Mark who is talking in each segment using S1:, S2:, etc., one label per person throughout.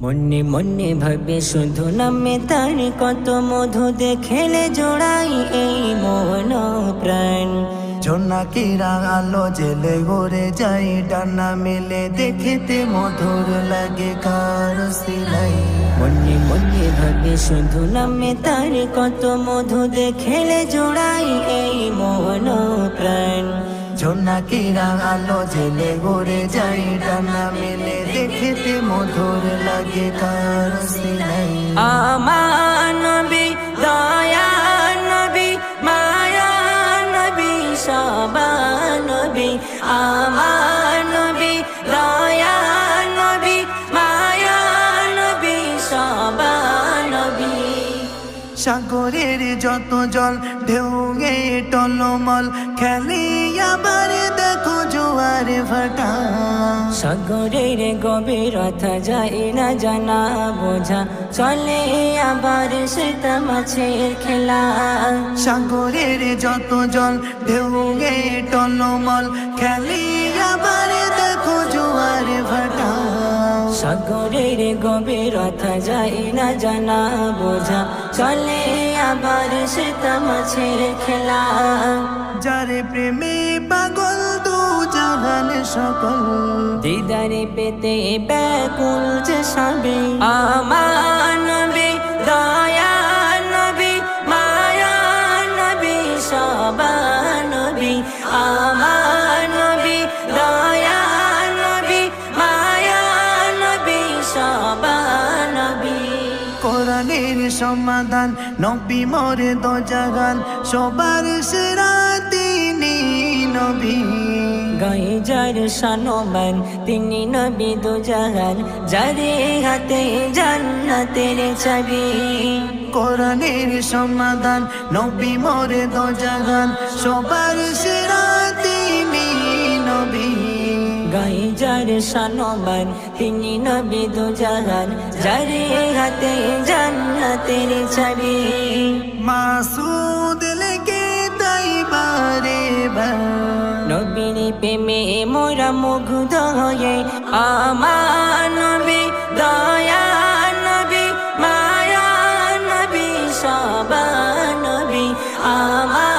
S1: মনে মনে ভাবে শুধু নামে তার কত মধু দেখেলে জোড়াই এই মন প্রাণ
S2: জোনাকিরা আলো জেলে ঘুরে যাই ডানা মেলে দেখিতে মধুর লাগে কার সিলাই।
S1: মনে মনে ভাবে শুধু নামে তার কত মধু দেখেলে জোড়াই এই মন প্রাণ
S2: জোনাকিরা আলো জেলে ঘুরে যাই ডানা মেলে দেখিতে মধুর লাগে কার সিলাই।
S1: আমার নবী দয়া নবী মায়া নবী সবা নবী। আমার নবী দয়া নবী মায়া নবী সবা নবী।
S2: সাগরের যত জল ঢেউ গে টলমল খেলি আবার দেখো জোয়ার ভাটা।
S1: সাগরের গভীরতা যায় না জানা বোঝা। চলে আবার সেটা মাছের খেলা।
S2: সাগরের যত জল ঢেউ গে টলমল খেলি
S1: সাগরের গভীরতা যাই না জানা বোঝা। চলে আবার সে তামাছের খেলা
S2: যারে প্রেমে পাগল দু জাহান সকল।
S1: দিদারে পেতে ব্যাকুল যে সবে আমার
S2: কোরআনের সমাধান নবী মরে দো জাগান সবার সেরা তিনি নবী।
S1: গায়ে যার সানবান তিনি নবী দু জাহান যারে হাতে জান্নাতের চাবি।
S2: কোরআনের সমাধান নবী মরে দো জাগান সবার
S1: যার সানবান তিনি নবী দু জাহান যারে হাতে জান্নাতের
S2: মাসুদ লেগে তাই বারে বার
S1: নবীর প্রেমে মোরা মুগ্ধ হয়ে আমার নবী দয়া নবী মায়া নবী সবা নবী আমার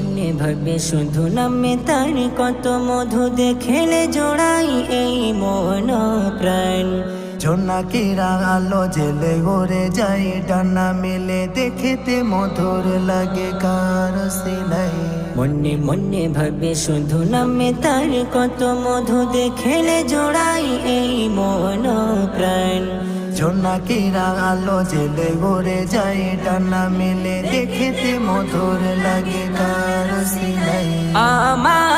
S1: মনে ভাবে শুধু নামে তার কত মধু দেখেলে জোড়াই এই মন প্রাণ
S2: জোনাকিরা আলো জেলে ঘুরে যাই ডানা মেলে দেখিতে মধুর লাগে কার সিলাই।
S1: মনে মনে ভাবে শুধু নামে তার কত মধু দেখেলে জোড়াই এই মন প্রাণ
S2: জোনাকিরা আলো জেলে ঘুরে যাই ডানা মেলে দেখেতে মধুর লাগে কার
S1: আমার